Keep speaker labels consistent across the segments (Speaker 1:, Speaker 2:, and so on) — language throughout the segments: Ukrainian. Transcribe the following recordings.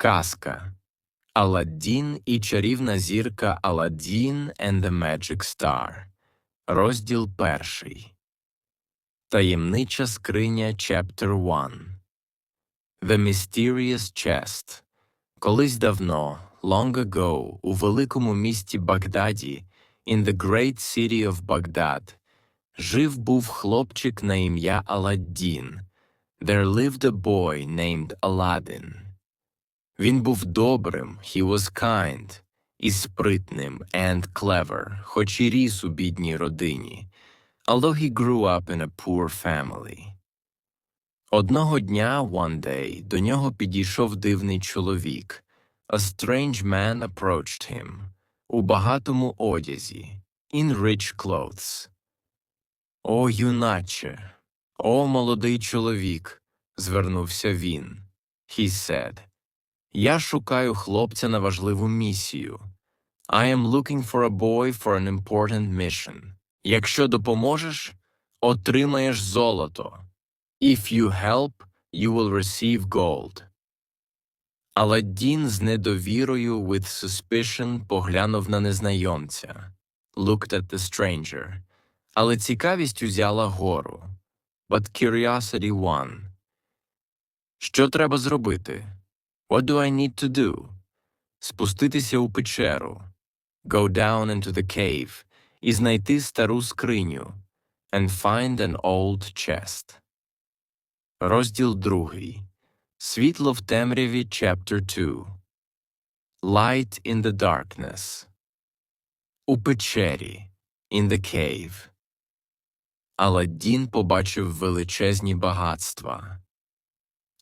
Speaker 1: Казка Аладдін і чарівна зірка Аладдін and the Magic Star. Розділ перший. Таємнича скриня Chapter 1 The Mysterious Chest. Колись давно, long ago, у великому місті Багдаді, in the great city of Baghdad, жив був хлопчик на ім'я Аладдін. There lived a boy named Aladdin. Він був добрим, he was kind, і спритним, and clever, хоч і ріс у бідній родині, although he grew up in a poor family. Одного дня, one day, до нього підійшов дивний чоловік. A strange man approached him. У багатому одязі, in rich clothes. О, юначе, о, молодий чоловік, звернувся він. He said, я шукаю хлопця на важливу місію. I am looking for a boy for an important mission. Якщо допоможеш, отримаєш золото. If you help, you will receive gold. Аладдін з недовірою with suspicion поглянув на незнайомця. Looked at the stranger. Але цікавість узяла гору. But curiosity won. Що треба зробити? What do I need to do? Спуститися у печеру. Go down into the cave і знайти стару скриню. And find an old chest. Розділ другий. Світло в темряві Chapter 2 Light in the darkness. У печері. In the cave. Аладдін побачив величезні багатства.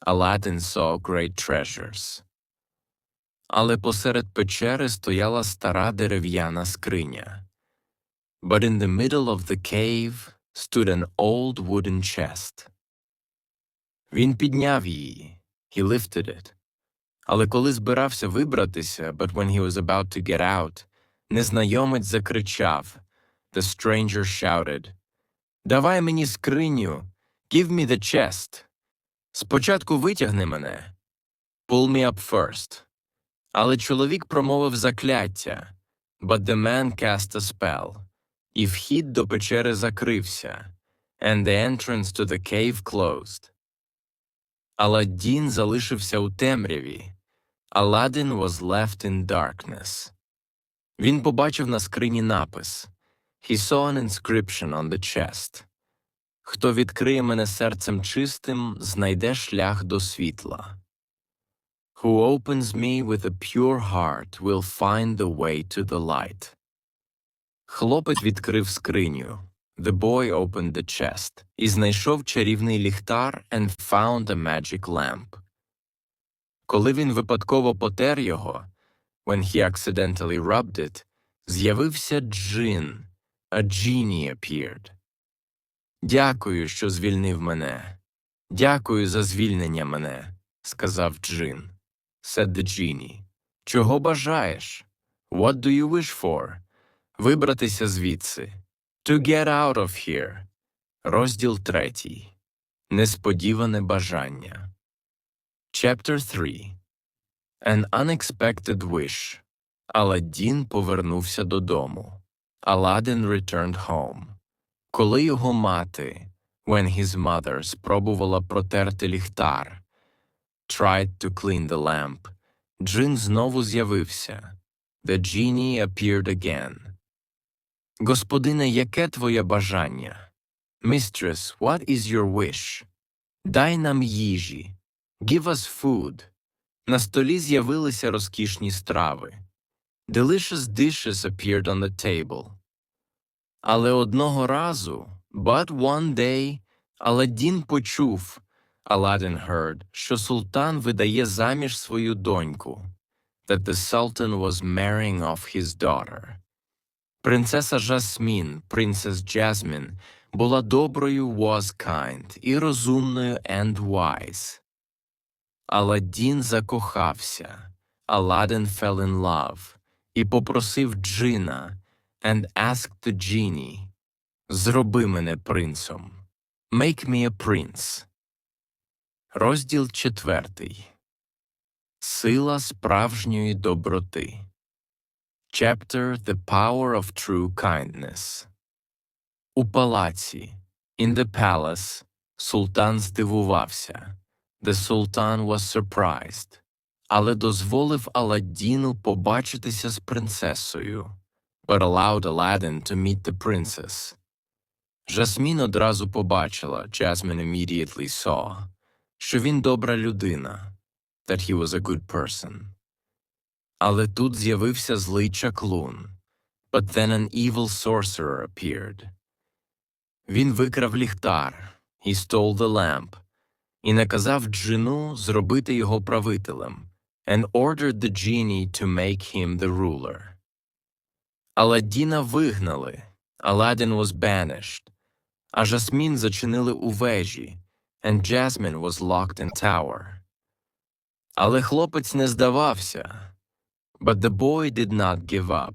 Speaker 1: Aladdin saw great treasures. Але посеред печери стояла стара дерев'яна скриня. But in the middle of the cave stood an old wooden chest. Він підняв її. He lifted it. Але коли збирався вибратися, but when he was about to get out, незнайомець закричав. The stranger shouted, Давай мені скриню. Give me the chest. Спочатку витягни мене. Pull me up first. Але чоловік промовив закляття. But the man cast a spell. І вхід до печери закрився. And the entrance to the cave closed. Аладдін залишився у темряві. Aladdin was left in darkness. Він побачив на скрині напис. He saw an inscription on the chest. Хто відкриє мене серцем чистим, знайде шлях до світла. Who opens me with a pure heart will find the way to the light. Хлопець відкрив скриню. The boy opened the chest і знайшов чарівний ліхтар and found a magic lamp. Коли він випадково потер його, when he accidentally rubbed it, з'явився джин. A genie appeared. Дякую, що звільнив мене. Дякую за звільнення мене, сказав Джин. Said the. Чого бажаєш? What do you wish for? Вибратися звідси. To get out of here. Розділ третій. Несподіване бажання. Chapter 3 An unexpected wish. Аладдін повернувся додому. Aladdin returned home. Коли його мати, when his mother спробувала протерти ліхтар, tried to clean the lamp, Джин знову з'явився. The genie appeared again. Господине, яке твоє бажання? Mistress, what is your wish? Дай нам їжі. Give us food. На столі з'явилися розкішні страви. Delicious dishes appeared on the table. Але одного разу, but one day, Аладдін почув, Aladdin heard, що султан видає заміж свою доньку, that the sultan was marrying off his daughter. Принцеса Жасмін, Princess Jasmine, була доброю was kind і розумною and wise. Аладдін закохався, Aladdin fell in love, і попросив джина, and asked the genie, Зроби мене принцом. Make me a prince. Розділ четвертий. Сила справжньої доброти. Chapter The Power of True Kindness. У палаці. In the palace. Султан здивувався. The Sultan was surprised. Але дозволив Аладдіну побачитися з принцесою. But allowed Aladdin to meet the princess. Жасмін одразу побачила, Jasmine immediately saw, що він добра людина, that he was a good person. Але тут з'явився злий чаклун. But then an evil sorcerer appeared. Він викрав ліхтар, he stole the lamp, і наказав джину зробити його правителем, and ordered the genie to make him the ruler. Аладдіна вигнали, Aladdin was banished, а Жасмін зачинили у вежі, and Jasmine was locked in tower. Але хлопець не здавався. But the boy did not give up.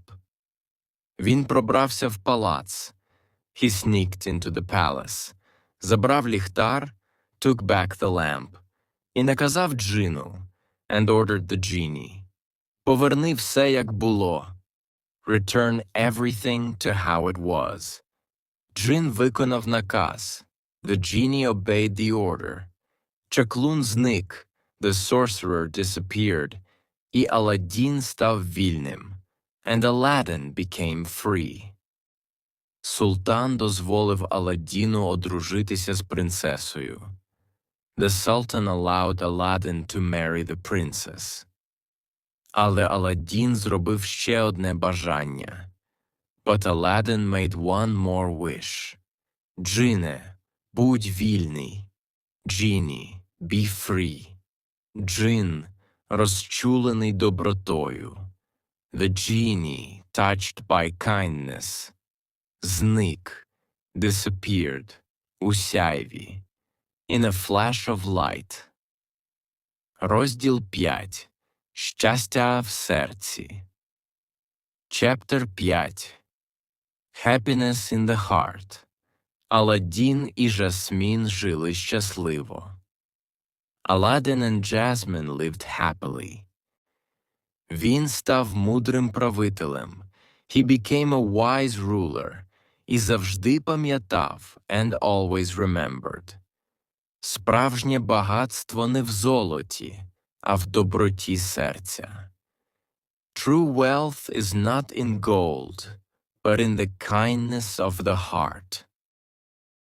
Speaker 1: Він пробрався в палац. He sneaked into the palace, забрав ліхтар, took back the lamp, і наказав джину, and ordered the genie. Поверни все, як було. Return everything to how it was. Джин виконав наказ. The genie obeyed the order. Чаклун зник. The sorcerer disappeared. І Аладдін став вільним. And Aladdin became free. Султан дозволив Аладдіну одружитися з принцесою. The Sultan allowed Aladdin to marry the princess. Але Аладдін зробив ще одне бажання. But Aladdin made one more wish. Джине, будь вільний. Genie, be free. Джин, розчулений добротою. The genie, touched by kindness. Зник, disappeared, у сяйві. In a flash of light. Розділ 5. Щастя в серці. Chapter 5. Happiness in the heart. Аладдін і Жасмін жили щасливо. Aladdin and Jasmine lived happily. Він став мудрим правителем. He became a wise ruler і завжди пам'ятав and always remembered. Справжнє багатство не в золоті, а в доброті серця. True wealth is not in gold, but in the kindness of the heart.